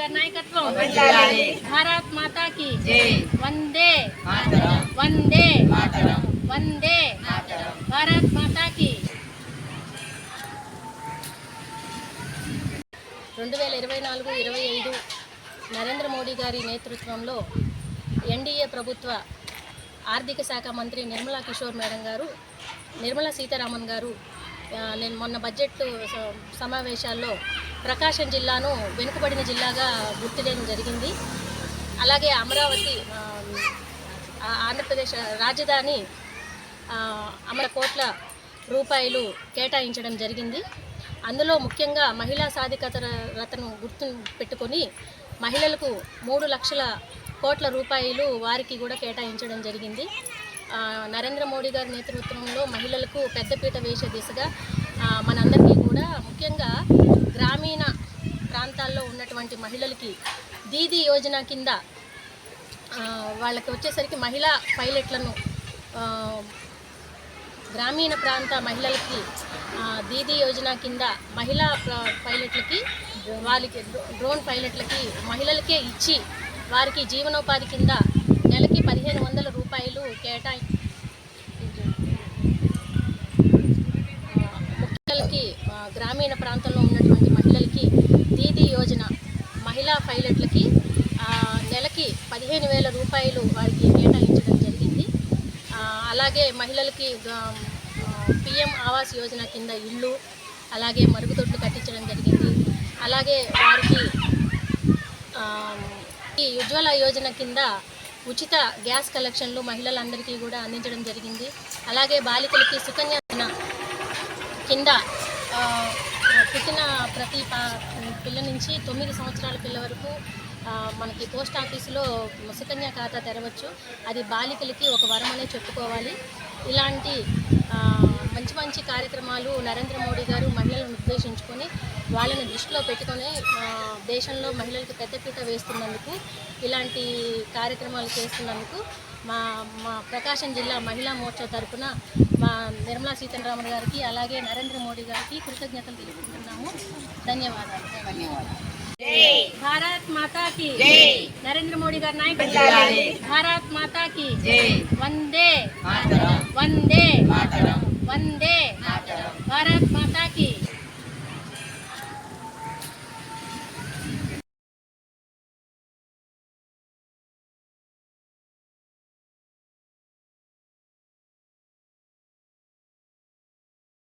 గారి నాయకత్వం. భారత్ మాతా కి జై. వందే మాతరం. వందే మాతరం. వందే మాతరం. భారత్ మాతా కి రెండు వేల ఇరవై నాలుగు ఇరవై ఐదు నరేంద్ర మోడీ గారి నేతృత్వంలో ఎన్డీఏ ప్రభుత్వ ఆర్థిక శాఖ మంత్రి నిర్మలా కిషోర్ మేడం గారు నిర్మలా సీతారామన్ గారు నేను మొన్న బడ్జెట్ స- సమావేశాల్లో ప్రకాశం జిల్లాను వెనుకబడిన జిల్లాగా గుర్తించడం జరిగింది. అలాగే అమరావతి ఆంధ్రప్రదేశ్ రాజధాని అమర కోట్ల రూపాయలు కేటాయించడం జరిగింది. అందులో ముఖ్యంగా మహిళా సాధికత రతను గుర్తు పెట్టుకొని మహిళలకు మూడు లక్షల కోట్ల రూపాయలు వారికి కూడా కేటాయించడం జరిగింది. నరేంద్ర మోడీ గారి నేతృత్వంలో మహిళలకు పెద్దపీట వేసే దిశగా మనందరికీ కూడా ముఖ్యంగా గ్రామీణ ప్రాంతాల్లో ఉన్నటువంటి మహిళలకి దీదీ యోజన కింద వాళ్ళకి వచ్చేసరికి మహిళా పైలట్లను గ్రామీణ ప్రాంత మహిళలకి దీదీ యోజన కింద మహిళా పైలట్లకి వాళ్ళకి డ్రోన్ పైలట్లకి మహిళలకే ఇచ్చి వారికి జీవనోపాధి కింద నెలకి పదిహేను వందల రూపాయలు కేటాయి మహిళలకి గ్రామీణ ప్రాంతంలో మహిళలకి దీదీ యోజన మహిళా పైలట్లకి నెలకి పదిహేను వేల రూపాయలు వారికి కేటాయించడం జరిగింది. అలాగే మహిళలకి పిఎం ఆవాస్ యోజన కింద ఇల్లు అలాగే మరుగుదొడ్లు కట్టించడం జరిగింది. అలాగే వారికి ఈ ఉజ్వల యోజన కింద ఉచిత గ్యాస్ కలెక్షన్లు మహిళలందరికీ కూడా అందించడం జరిగింది. అలాగే బాలికలకి సుకన్య కింద వచ్చిన ప్రతి పా- పిల్ల నుంచి తొమ్మిది సంవత్సరాల పిల్ల వరకు మనకి పోస్ట్ ఆఫీసులో సుకన్య ఖాతా తెరవచ్చు. అది బాలికలకి ఒక వరం అనే చెప్పుకోవాలి. ఇలాంటి మంచి కార్యక్రమాలు నరేంద్ర మోడీ గారు మహిళలను ఉద్దేశించుకొని వాళ్ళని దృష్టిలో పెట్టుకొని దేశంలో మహిళలకు పెద్దపీట వేస్తున్నందుకు ఇలాంటి కార్యక్రమాలు చేస్తున్నందుకు మా మా ప్రకాశం జిల్లా మహిళా మోర్చా తరపున మా నిర్మలా సీతారామన్ గారికి అలాగే నరేంద్ర మోడీ గారికి కృతజ్ఞతలు తెలుపుకుంటున్నాము ధన్యవాదాలు. ధన్యవాదాలు. భారత్ మాతా కి జై. నరేంద్ర మోడీ గారి. నాయకత్వం. భారత్ మాతా కి జై. వందే వందే వందే మాతరం భారత్ మాతా కి